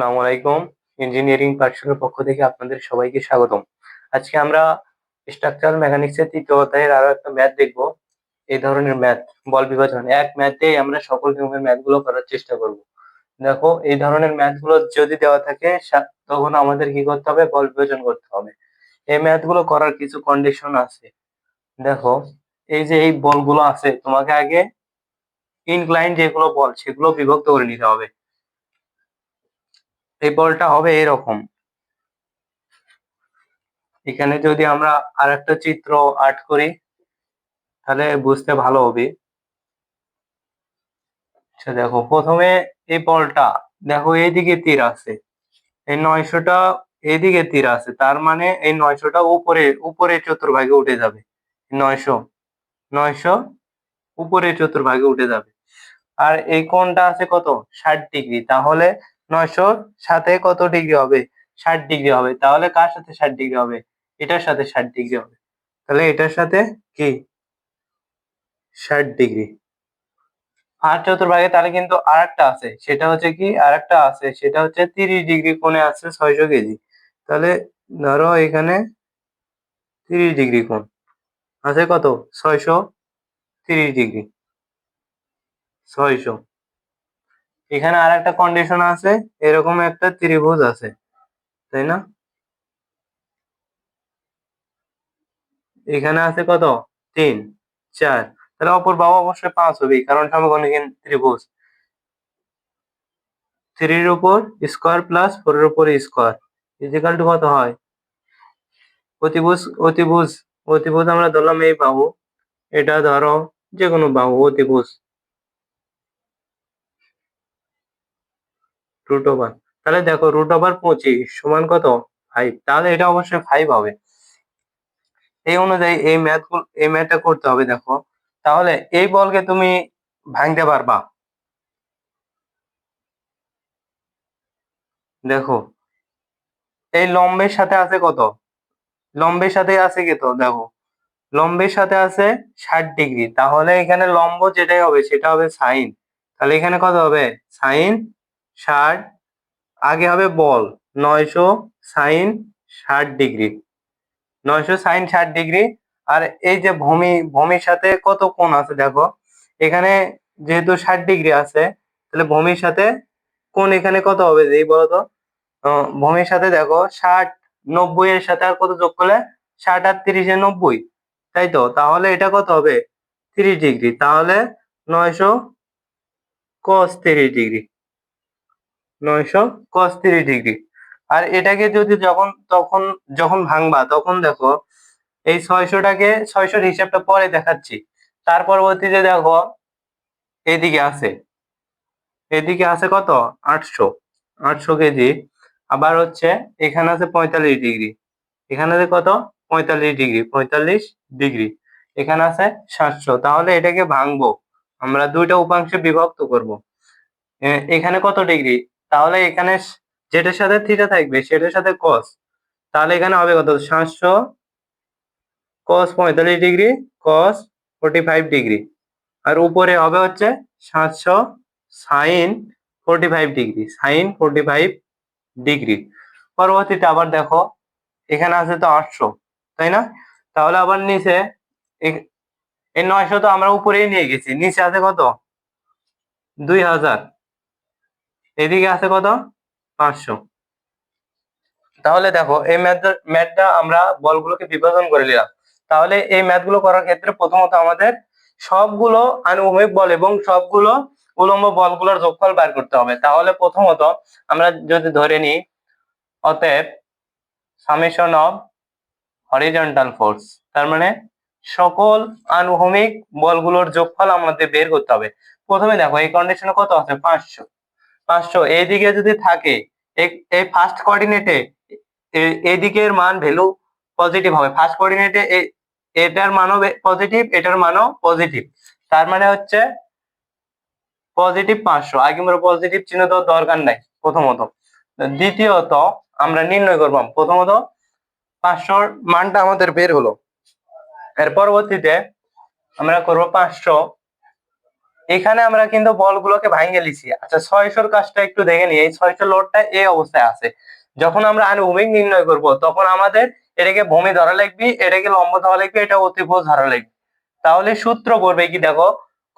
আসসালামু আলাইকুম। ইঞ্জিনিয়ারিং পাঠশালার পক্ষ থেকে আপনাদের সবাইকে স্বাগতম। আজকে আমরা স্ট্রাকচারাল মেকানিক্সের তৃতীয় অধ্যায়ের আরও একটা ম্যাথ দেখব। এই ধরনের ম্যাথ, বল বিভাজন। এক ম্যাথেই আমরা সকল ম্যাথগুলো করার চেষ্টা করব। দেখো, এই ধরনের ম্যাথগুলো যদি দেওয়া থাকে তখন আমাদের কি করতে হবে? বল বিভাজন করতে হবে। এই ম্যাথগুলো করার কিছু কন্ডিশন আছে। দেখো, এই যে এই বলগুলো আছে, তোমাকে আগে ইনক্লাইন যেগুলো বল, সেগুলো বিভক্ত করে নিতে হবে। এই বলটা হবে এরকম। এখানে যদি আমরা আর একটা চিত্র আর্ট করি, তাহলে বুঝতে ভালো হবে। আচ্ছা দেখো, প্রথমে এই বলটা, দেখো, এইদিকে তীর আছে। এই নয়শোটা এইদিকে তীর আছে, তার মানে এই নয়শোটা উপরে উপরে চতুর্ভাগে উঠে যাবে। নয়শো নয়শো উপরে চতুর্ভাগে উঠে যাবে। আর এই কোণটা আছে কত? ষাট ডিগ্রি। তাহলে নয়শোর সাথে কত ডিগ্রি হবে? ষাট ডিগ্রি হবে। তাহলে কার সাথে ষাট ডিগ্রি হবে? এটার সাথে ষাট ডিগ্রি হবে। তাহলে এটার সাথে কি? ষাট ডিগ্রি। আর চতুর্ভাগে তাহলে কিন্তু আর একটা আছে। সেটা হচ্ছে কি? আর একটা আছে। সেটা হচ্ছে তিরিশ ডিগ্রি কোণে আছে ছয়শো কেজি। তাহলে ধরো এখানে তিরিশ ডিগ্রি কোণ। আছে কত? ছয়শো তিরিশ ডিগ্রি। ছয়শো। এখানে আর একটা কন্ডিশন আছে, এরকম একটা ত্রিভুজ আছে, তাই না? এখানে আছে কত? তিন, চার, তাহলে অপর বাবা অবশ্যই পাঁচ হবে কারণ সমকোণীন ত্রিভুজ। থ্রির উপর স্কোয়ার প্লাস ফোর এর উপর স্কোয়ার ইজিক্যাল টু কত হয়? অতিভুজ অতিভুজ অতিভুজ আমরা ধরলাম এই বাহু, এটা ধরো যে কোনো বাহু, অতিভুজ। রুট ওভার তাহলে দেখো রুট ওভার পঁচিশ, সমান কত? ফাইভ তাহলে এটা অবশ্যই ফাইভ হবে। এই অনুযায়ী এই ম্যাথ এই ম্যাথটা করতে হবে দেখো। তাহলে এই বলকে তুমি ভাঙতে পারবা। দেখো, এই লম্বের সাথে আছে কত? লম্বের সাথে আছে কত দেখো, লম্বের সাথে আছে ষাট ডিগ্রি। তাহলে এখানে লম্ব যেটাই হবে সেটা হবে সাইন তাহলে এখানে কত হবে? সাইন ষাট, আগে হবে বল, নয়শো সাইন ষাট ডিগ্রি। নয়শো সাইন ষাট ডিগ্রি, আর এই যে ভূমি, ভূমির সাথে কত কোণ আছে দেখো? এখানে যেহেতু ষাট ডিগ্রি আছে, তাহলে ভূমির সাথে কোণ এখানে কত হবে? এই বলতো ভূমির সাথে দেখো, ষাট, নব্বই এর সাথে আর কত যোগ করলে? ষাট আর তিরিশে নব্বই, তাই তো? তাহলে এটা কত হবে? তিরিশ ডিগ্রি। তাহলে নয়শো কস তিরিশ ডিগ্রি। নয়শো কস তিরিশ ডিগ্রি। আর এটাকে যদি যখন, তখন যখন ভাঙবা, তখন দেখো এই ছয়শোটাকে, ছয়শোর হিসাবটা পরে দেখাচ্ছি। তার পরবর্তীতে দেখো, এদিকে আছে। এদিকে আছে কত? আটশো। আটশো কেজি। আবার হচ্ছে এখানে আছে পঁয়তাল্লিশ ডিগ্রি। এখানে আছে কত? পঁয়তাল্লিশ ডিগ্রি। পঁয়তাল্লিশ ডিগ্রি। এখানে আছে সাতশো। তাহলে এটাকে ভাঙবো। আমরা দুইটা উপাংশে বিভক্ত করব। এখানে কত ডিগ্রি? তাহলে এখানে যেটার সাথে থিটা থাকবে, সেটার সাথে কস তাহলে এখানে হবে কত? সাতশো কস পঁয়তাল্লিশ degree cos forty five degree. আর উপরে হবে হচ্ছে সাতশো sine forty five degree sine forty five degree. পরবর্তীতে আবার দেখো, এখানে আছে তো আটশো, তাই না? তাহলে আবার নিচে এই নয়শো তো আমরা উপরেই নিয়ে গেছি। নিচে আছে কত? দুই হাজার। এদিকে আছে কত? পাঁচশো। তাহলে দেখো, এই ম্যাথ ম্যাথটা আমরা বলগুলোকে বিভাজন করে নিলাম। তাহলে এই ম্যাথগুলো করার ক্ষেত্রে প্রথমত আমাদের সবগুলো আনুভূমিক বল এবং সবগুলো উলম্ব বলগুলোর যোগফল বের করতে হবে। তাহলে প্রথমত আমরা যদি ধরে নিই, অতএব সামেশন অফ হরিজন্টাল ফোর্স, তার মানে সকল আনুভূমিক বলগুলোর যোগফল আমাদের বের করতে হবে। প্রথমে দেখো, এই কন্ডিশনে কত আছে? পাঁচশো। পাঁচশো। এইদিকে যদি থাকে এই- ফার্স্ট কোঅর্ডিনেটে এদিকের মান ভ্যালু পজিটিভ হবে। ফার্স্ট কোঅর্ডিনেটে এটার মানও পজিটিভ এটার মানও পজিটিভ তার মানে হচ্ছে পজিটিভ পাঁচশো। আগে আমরা পজিটিভ চিহ্ন দেওয়ার দরকার নাই, প্রথমত। দ্বিতীয়ত, আমরা নির্ণয় করবাম প্রথমত, পাঁচশোর মানটা আমাদের বের হলো। এর পরবর্তীতে আমরা করব পাঁচশো এখানে আমরা কিন্তু বলগুলোকে ভাঙিয়ে লিছি আচ্ছা ছয়শোর কাজটা একটু দেখে নিই। এই ছয়শো লোডটা এই অবস্থায় আছে। যখন আমরা আনুভূমিক নির্ণয় করব, তখন আমাদের এটাকে ভূমি ধরা লাগবে, এটাকে লম্ব ধরা লাগবে, এটা অতিভুজ ধরা লাগবে। তাহলে সূত্র পড়বে কি দেখো,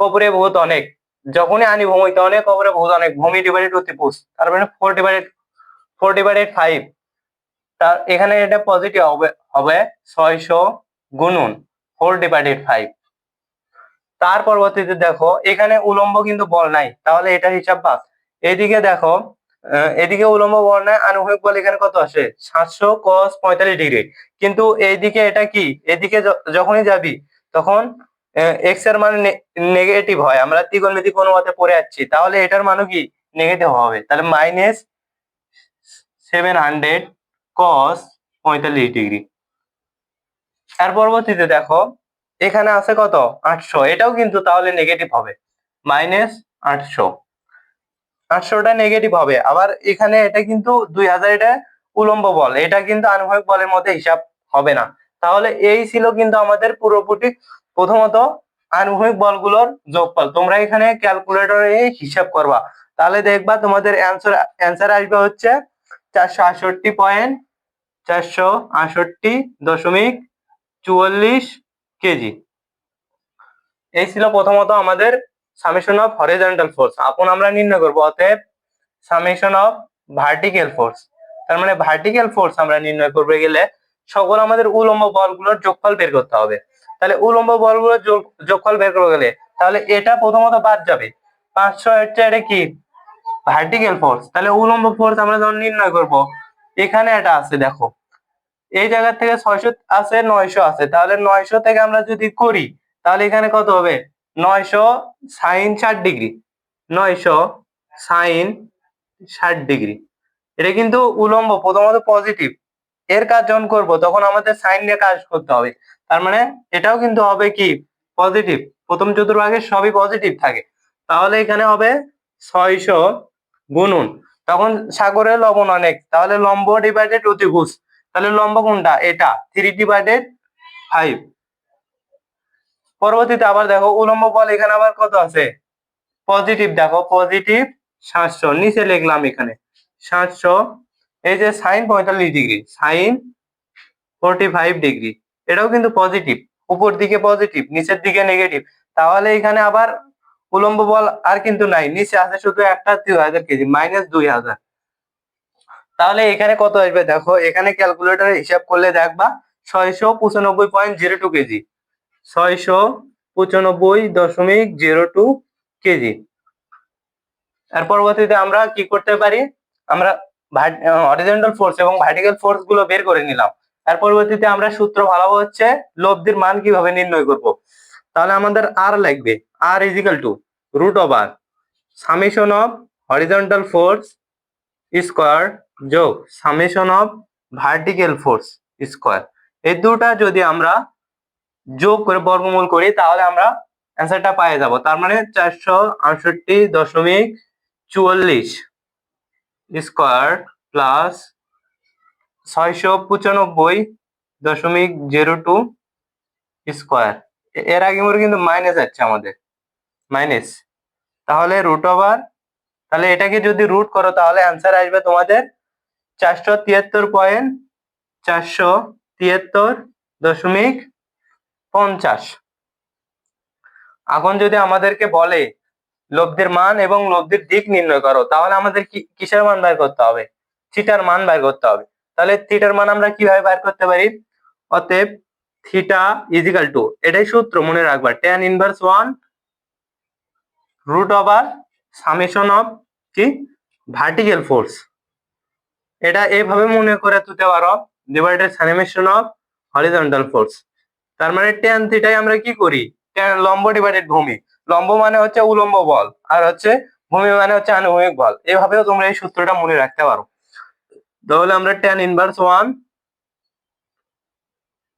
কবরে বহুত অনেক। যখনই আনি ভূমিতে অনেক কবরে বহুত অনেক। ভূমি ডিভাইডেড অতিভুজ, তার মানে four divided four divided five তার, এখানে এটা পজিটিভ হবে হবে ছয়শো গুনুন ফোর ডিভাইডেড ফাইভ তার পরবর্তীতে দেখো, এখানে উলম্ব কিন্তু বল নাই, তাহলে এটা হিসাব বাদ। এদিকে দেখো এদিকে উলম্ব বল নাই, আনুভূমিক বল এখানে কত আসে? সাতশো কস পঁয়তাল্লিশ ডিগ্রি। কিন্তু এইদিকে এটা কি? এদিকে যখনই যাবি, তখন এক্সের মান নেগেটিভ হয়। আমরা ত্রিকোণমিতি কোনো মতে পড়ে যাচ্ছি। তাহলে এটার মানও কি? নেগেটিভ হবে। তাহলে মাইনাস সেভেন হান্ড্রেড কস পঁয়তাল্লিশ ডিগ্রি। এর পরবর্তীতে দেখো এখানে আছে কত? আটশো। এটাও কিন্তু তাহলে নেগেটিভ হবে। মাইনাস আটশো। আটশোটা নেগেটিভ হবে। আবার এখানে এটা কিন্তু দুই হাজার এটা উলম্ব বল। এটা কিন্তু আনুভবিক বলের মধ্যে হিসাব হবে না। তাহলে এই ছিল কিন্তু আমাদের পুরোপুরি প্রথমত আনুভবিক বলগুলোর যোগফল। তোমরা এখানে ক্যালকুলেটরে হিসাব করবা। তাহলে দেখবা তোমাদের অ্যান্সার অ্যান্সার আসবে হচ্ছে চারশো আটষট্টি পয়েন্ট চারশো আটষট্টি দশমিক চুয়াল্লিশ কেজি। এই ছিল প্রথমত আমাদের সামেশন অফ হরিজন্টাল ফোর্স এখন আমরা নির্ণয় করব অতএব সামেশন অফ ভার্টিক্যাল ফোর্স তার মানে ভার্টিক্যাল ফোর্স আমরা নির্ণয় করবে গেলে সকল আমাদের উলম্ব বলগুলোর যোগফল বের করতে হবে। তাহলে উলম্ব বলগুলোর যোগ- যোগফল বের করতে গেলে তাহলে এটা প্রথমত বাদ যাবে। পাঁচশো হচ্ছে এটা কি? ভার্টিক্যাল ফোর্স তাহলে উলম্ব ফোর্স আমরা যখন নির্ণয় করব, এখানে এটা আছে, দেখো। এই জায়গা থেকে ছয়শো আছে, নয়শো আছে। তাহলে নয়শো থেকে আমরা যদি করি, তাহলে এখানে কত হবে? নয়শো সাইন ষাট ডিগ্রি। নয়শো সাইন ষাট ডিগ্রি। এটা কিন্তু উলম্ব, প্রথমত পজিটিভ এর কাজ যখন করব, তখন আমাদের সাইন নিয়ে কাজ করতে হবে। তার মানে এটাও কিন্তু হবে কি? পজিটিভ প্রথম চতুর্ভাগে সবই পজিটিভ থাকে। তাহলে এখানে হবে ছয়শো গুণন। তখন সাগরের লবণ অনেক। তাহলে লম্ব ডিভাইডেড অতিভুজ তাহলে লম্ব কোনটা? এটা। থ্রি ডিভাইডেড ফাইভ পরবর্তীতে আবার দেখো, উলম্ব বল এখানে আবার কত আছে? পজিটিভ দেখো পজিটিভ সাতশো। নিচে লিখলাম এখানে সাতশো। এই যে সাইন পঁয়তাল্লিশ degree sine forty five degree এটাও কিন্তু পজিটিভ উপর দিকে পজিটিভ নিচের দিকে নেগেটিভ তাহলে এখানে আবার উলম্ব বল আর কিন্তু নাই। নিচে আছে শুধু একটা দুই হাজার কেজি মাইনাস দুই হাজার। তাহলে এখানে কত আসবে? দেখো, এখানে ক্যালকুলেটরে হিসাব করলে দেখবা, ছয়শো পঁচানব্বই পয়েন্ট জিরো টু কেজি। ছয়শো পঁচানব্বই দশমিক জিরো টু কেজি। এর পরবর্তীতে আমরা কি করতে পারি? আমরা অরিজেন্টাল ফোর্স এবং ভার্টিক্যাল ফোর্সগুলো বের করে নিলাম। এর পরবর্তীতে আমরা সূত্র ভালো হচ্ছে, লব্ধির মান কীভাবে নির্ণয় করব? তাহলে আমাদের আর লাগবে। R equal to root R summation of horizontal force square যোগ summation of vertical force square. এই দুটা যদি আমরা যোগ করে বর্গমূল করি, তাহলে আমরা অ্যান্সারটা পেয়ে যাব। তার মানে চারশো আটষট্টি দশমিক চুয়াল্লিশ স্কোয়ার প্লাস ছয়শো পঁচানব্বই দশমিক জিরো টু স্কোয়ার। এর আগে মোর কিন্তু মাইনাস আছে আমাদের। মাইনাস তাহলে রুট ওভার তাহলে এটাকে যদি রুট করো, তাহলে অ্যান্সার আসবে তোমাদের চারশো তিয়াত্তর পয়েন্ট চারশো তিয়াত্তর দশমিক পঞ্চাশ। এখন যদি আমাদেরকে বলে লব্ধির মান এবং লব্ধির দিক নির্ণয় করো, তাহলে আমাদের কিসের মান বের করতে হবে? থিটার মান বের করতে হবে। তাহলে থিটার মান আমরা কীভাবে বের করতে পারি? অতএব থিটা ইজিক্যাল টু এটাই সূত্র, মনে রাখবা tan inverse one root over summation of কি? ভার্টিক্যাল ফোর্স এটা এইভাবে মনে করে তুলতে পারো divided summation of horizontal force তার মানে টেন থিটাই আমরা কি করি? লম্ব ডিভাইডেড ভূমি। লম্ব মানে হচ্ছে উলম্ব বল, আর হচ্ছে ভূমি মানে হচ্ছে আনুভূমিক বল। এভাবেও তোমরা এই সূত্রটা মনে রাখতে পারো। তাহলে আমরা টেন ইনভার্স ওয়ান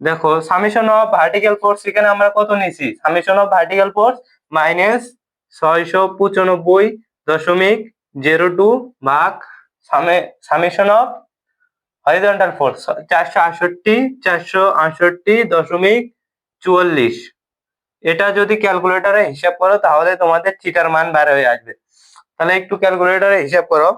দেখো সামেশন অফ ভার্টিক্যাল ফোর্স এখানে আমরা কত নিয়েছি? Summation of vertical force minus ছয়শো পঁচানব্বই দশমিক জিরো টু ভাগ সামেশন অফ হরিজন্টাল ফোর্স চারশো আটষট্টি চারশো আটষট্টি দশমিক চুয়াল্লিশ। এটা যদি ক্যালকুলেটরে হিসাব করো, তাহলে তোমাদের চিটার মান বার হয়ে আসবে। তাহলে একটু ক্যালকুলেটরে হিসাব করো।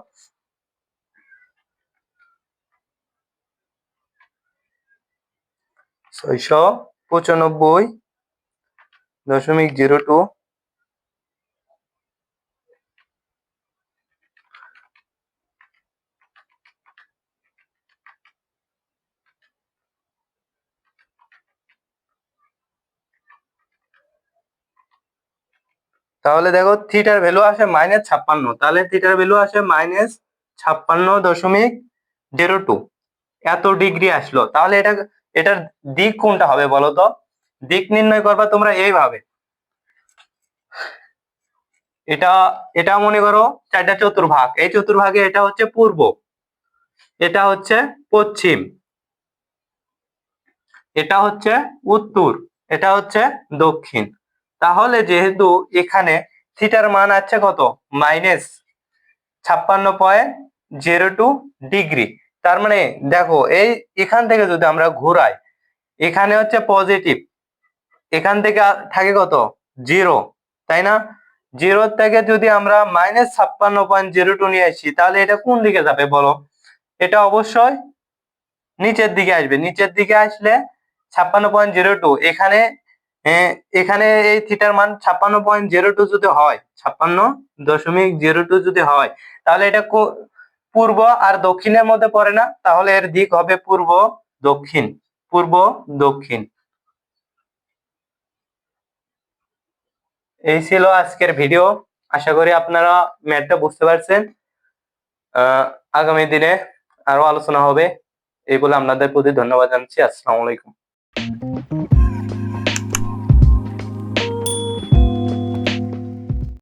ছয়শো পঁচানব্বই দশমিক জিরো টু তাহলে দেখো থিটার ভ্যালু আসে মাইনাস ছাপ্পান্ন। তাহলে থিটার ভ্যালু আসে মাইনাস ছাপ্পান্ন দশমিক জিরো টু এত ডিগ্রি আসলো। তাহলে এটা, এটার দিক কোনটা হবে বলো তো? দিক নির্ণয় করবা তোমরা এইভাবে। এটা এটা মনে করো চারটা চতুর্ভাগ। এই চতুর্ভাগে এটা হচ্ছে পূর্ব। এটা হচ্ছে পশ্চিম। এটা হচ্ছে উত্তর। এটা হচ্ছে দক্ষিণ। তাহলে যেহেতু এখানে থিটার মান আছে কত? মাইনাস ছাপ্পান্ন পয়েন্ট টু ডিগ্রি তার মানে দেখো, এই এখান থেকে যদি আমরা ঘোরাই, এখানে হচ্ছে পজিটিভ এখান থেকে থাকে কত? জিরো তাই না? জিরো থেকে যদি আমরা মাইনাস ছাপ্পান্ন পয়েন্ট জিরো টু নিয়ে আসি, তাহলে এটা কোন দিকে যাবে বলো? এটা অবশ্যই নিচের দিকে আসবে। নিচের দিকে আসলে ছাপ্পান্ন পয়েন্ট জিরো টু এখানে এখানে এই থিটার মান ছাপ্পান্ন পয়েন্ট জিরো টু যদি হয়, ছাপ্পান্ন দশমিক জিরো টু যদি হয়, তাহলে এটা পূর্ব আর দক্ষিণের মধ্যে পড়ে না, তাহলে এর দিক হবে পূর্ব দক্ষিণ পূর্ব দক্ষিণ। এই ছিল আজকের ভিডিও, আশা করি আপনারা ম্যাথটা বুঝতে পারছেন। আগামী দিনে আরও আলোচনা হবে, এই বলে আপনাদের প্রতি ধন্যবাদ জানাচ্ছি, আসসালামু আলাইকুম।